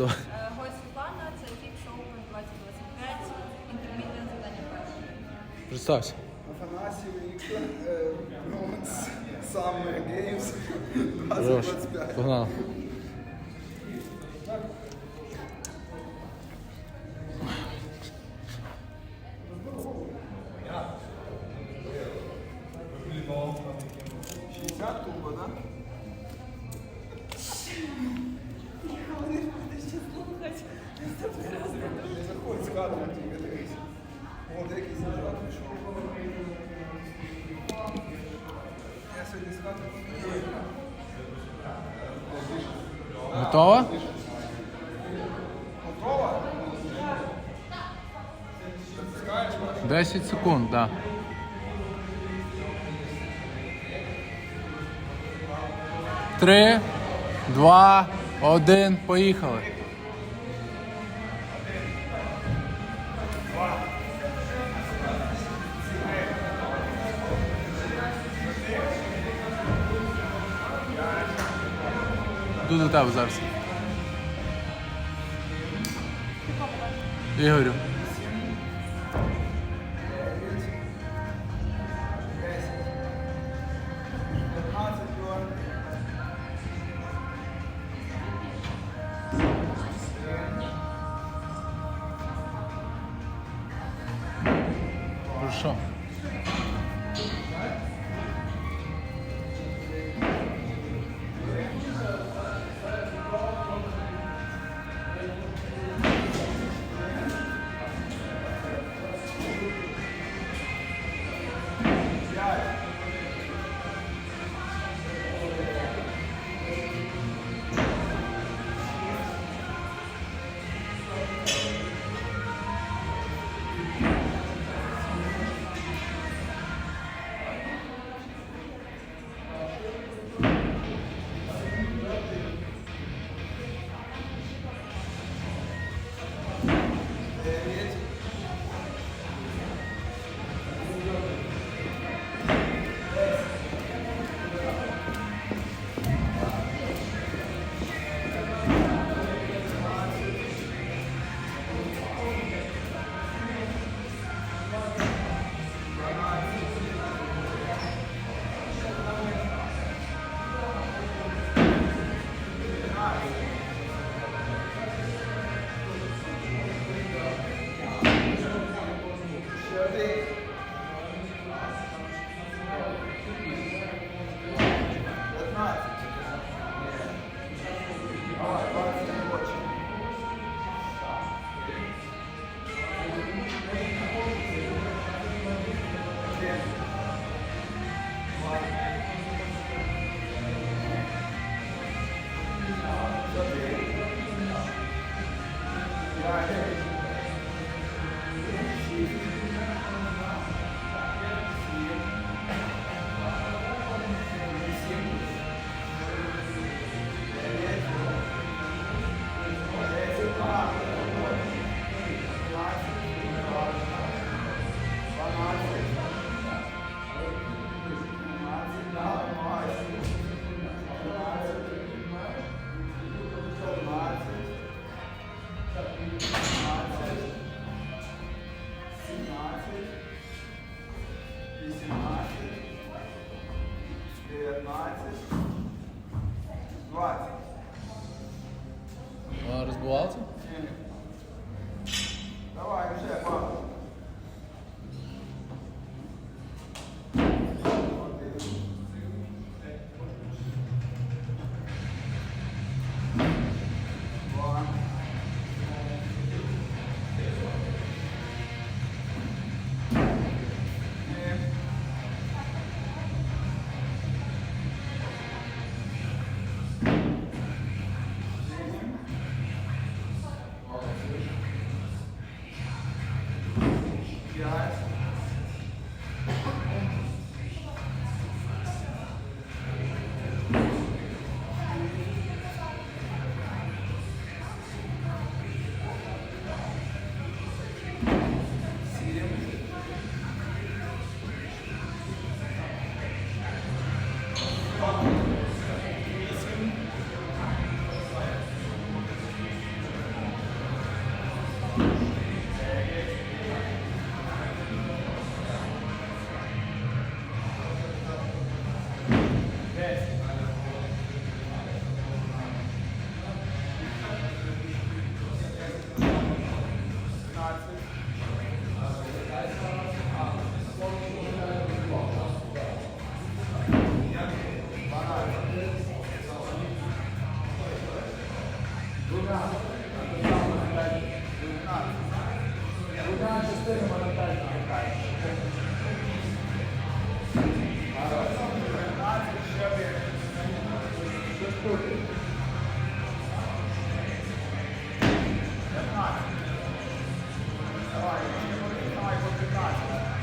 Е, Гость Світлана, це Фікс Open 2025, інтермітне завдання перше. Представся. Афанасів Віктор, е, Summer Games 2025. Погнали. Готова? 10 секунд. Да. Три, два, один, поїхали. Dudu tabi uzarsın. İyi hocam.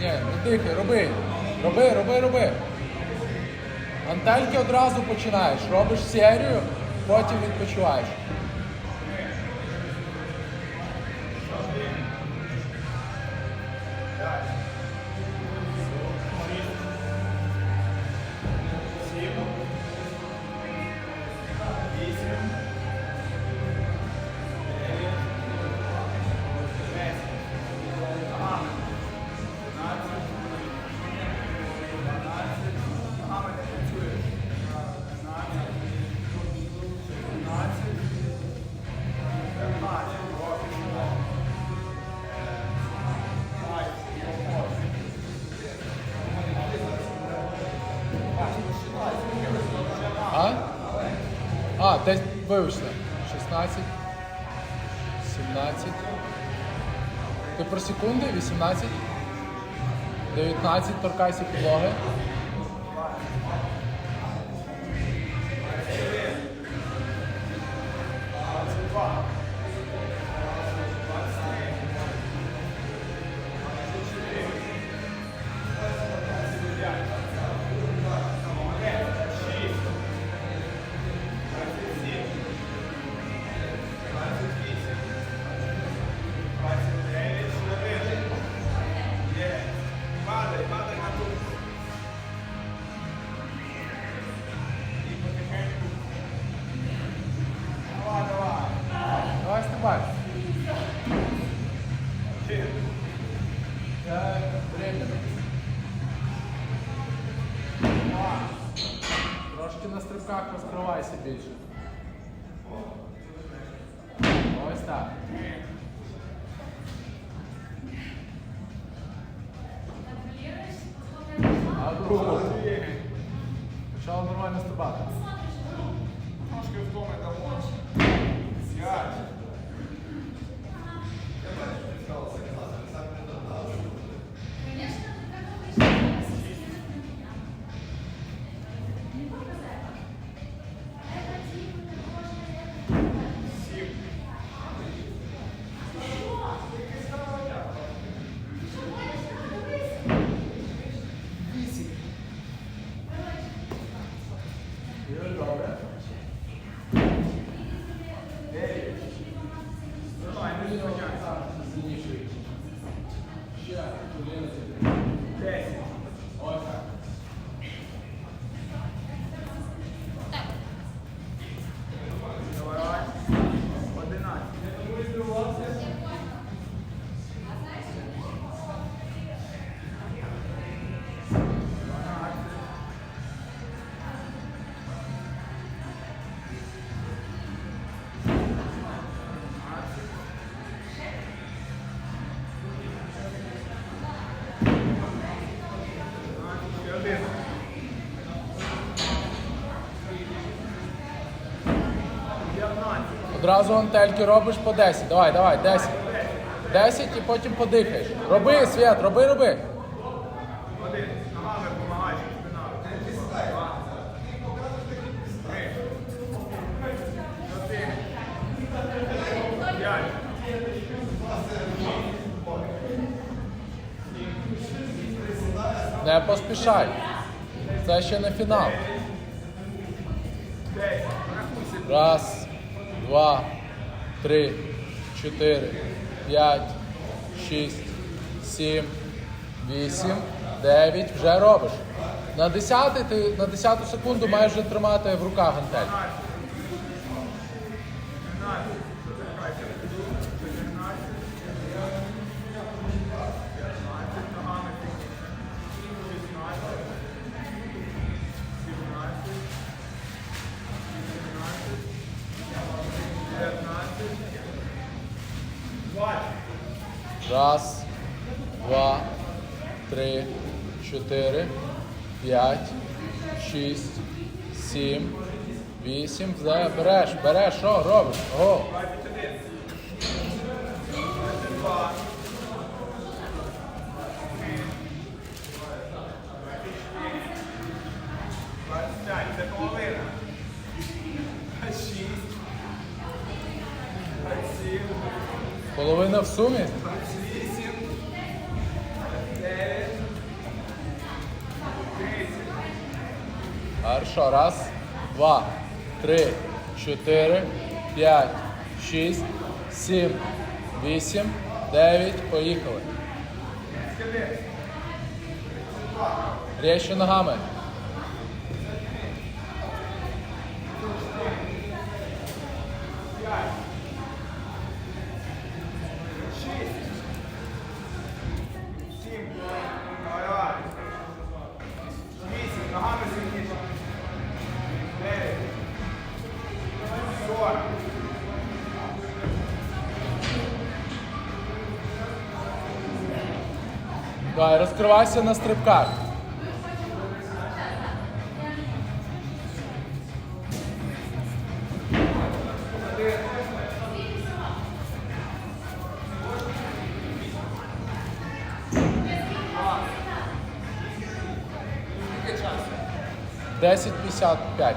Ні, дихай, роби. Роби, роби, роби. Антельки одразу починаєш. Робиш серію, потім відпочиваєш. Вибачте. 16. 17. Ти про секунди? 18. 19. Торкайся підлоги. Давай. Так, время. Трошки на стрибках розкривайся більше. Одразу антельки робиш по 10. Давай, давай, 10. 10 і потім подихаєш. Роби, Свят, роби, роби. Не поспішай. Це ще не фінал. Раз, два, три, чотири, п'ять, шість, сім, вісім, дев'ять. Вже робиш. На десятий ти на десяту секунду маєш вже тримати в руках гантель. 4, 5, 6, 7, 8. Береш, береш, що робиш? Го. Це половина. 6. Половина в сумі? Хорошо. Раз, два, три, чотири, п'ять, шість, сім, вісім, дев'ять. Поїхали. Ріще ногами. Давай, розкривайся на стрибках. Десять п'ятдесят п'ять.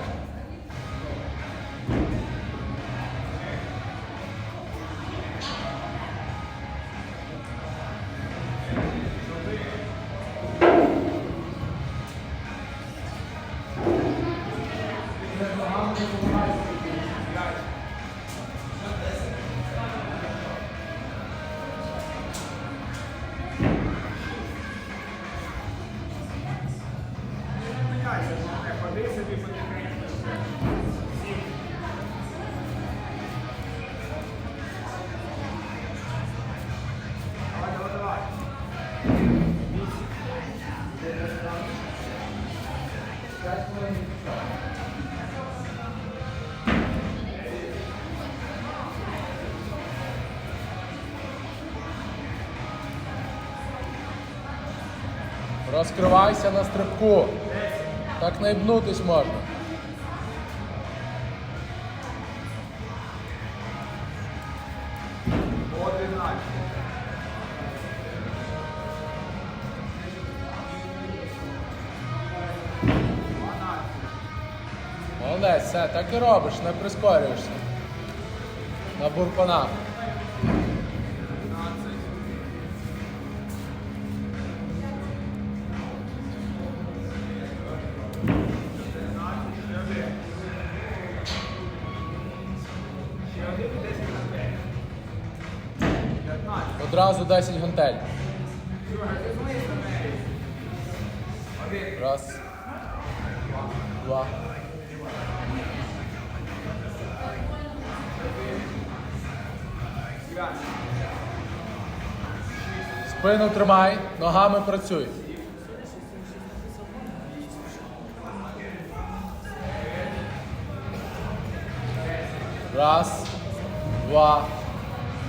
Розкривайся на стрибку. Так наїбнутись можна. Молодець, все, так і робиш, не прискорюєшся. На бурпанах. 10 гантель. Раз. Два. Спину тримай, ногами працюй. Раз, два,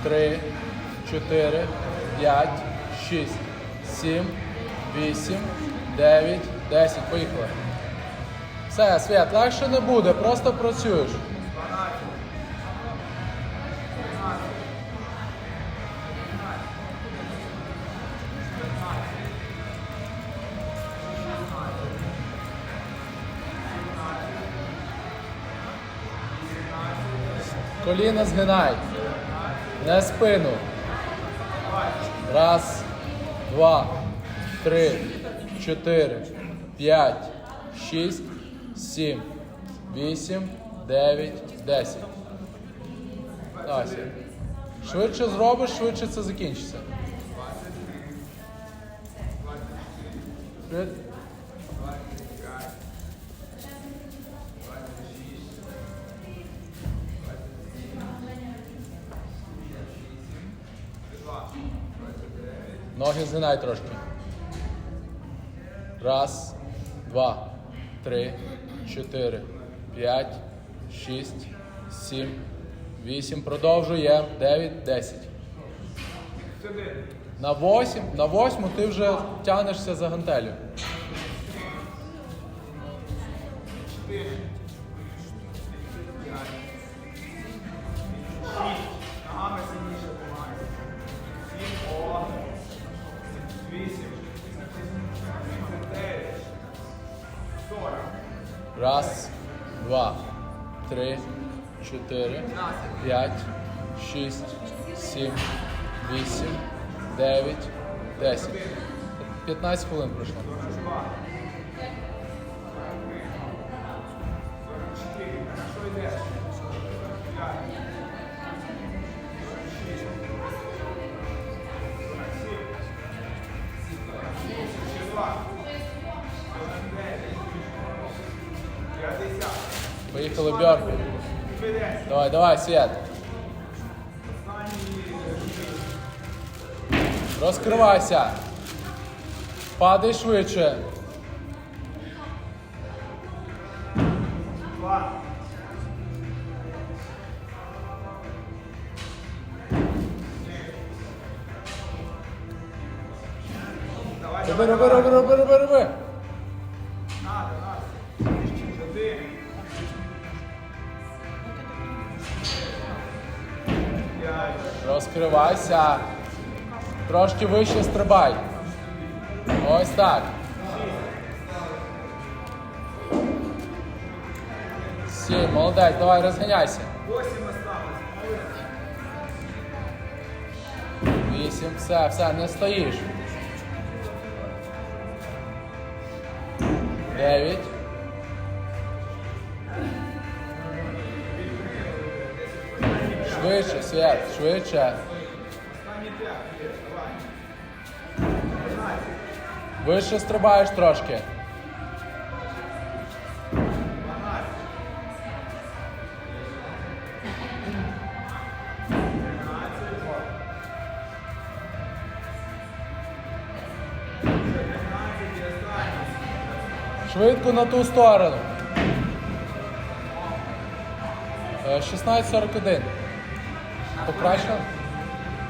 три, чотири, п'ять, шість, сім, вісім, дев'ять, десять. Поїхали. Все, Свят, легше не буде, просто працюєш. Коліна згинай. Не спину. Раз, два, три, чотири, п'ять, шість, сім, вісім, дев'ять, десять. Ася. Швидше зробиш, швидше це закінчиться. Швид- Ноги згинай трошки. Раз, два, три, чотири, п'ять, шість, сім, вісім. Продовжуємо. Дев'ять, десять. На восім, на восьму ти вже тянешся за гантелю. Раз, два, три, чотири, п'ять, шість, сім, вісім, дев'ять, десять. 15 хвилин пройшло. Поїхали Бьорк. Давай, давай, Свят. Розкривайся. Падай швидше. Роби, роби, роби, роби. Розкривайся. Трошки вище стрибай. Ось так. Сім, молодець, давай розганяйся. Вісім, все, все, не стоїш. Дев'ять. Швидше, Свят, швидше. Вище стрибаєш трошки. Швидко на ту сторону. Е, 16.41. Покращено?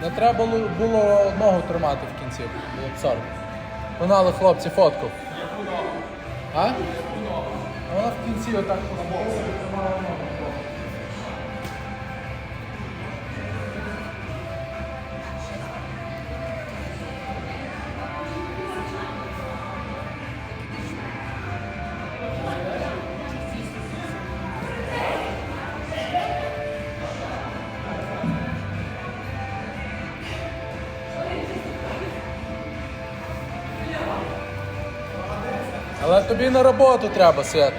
Не треба було, ногу тримати в кінці. Було б 40. Погнали, хлопці, фотку. А? Вона в кінці отак тримала. Тобі на роботу треба, Свят.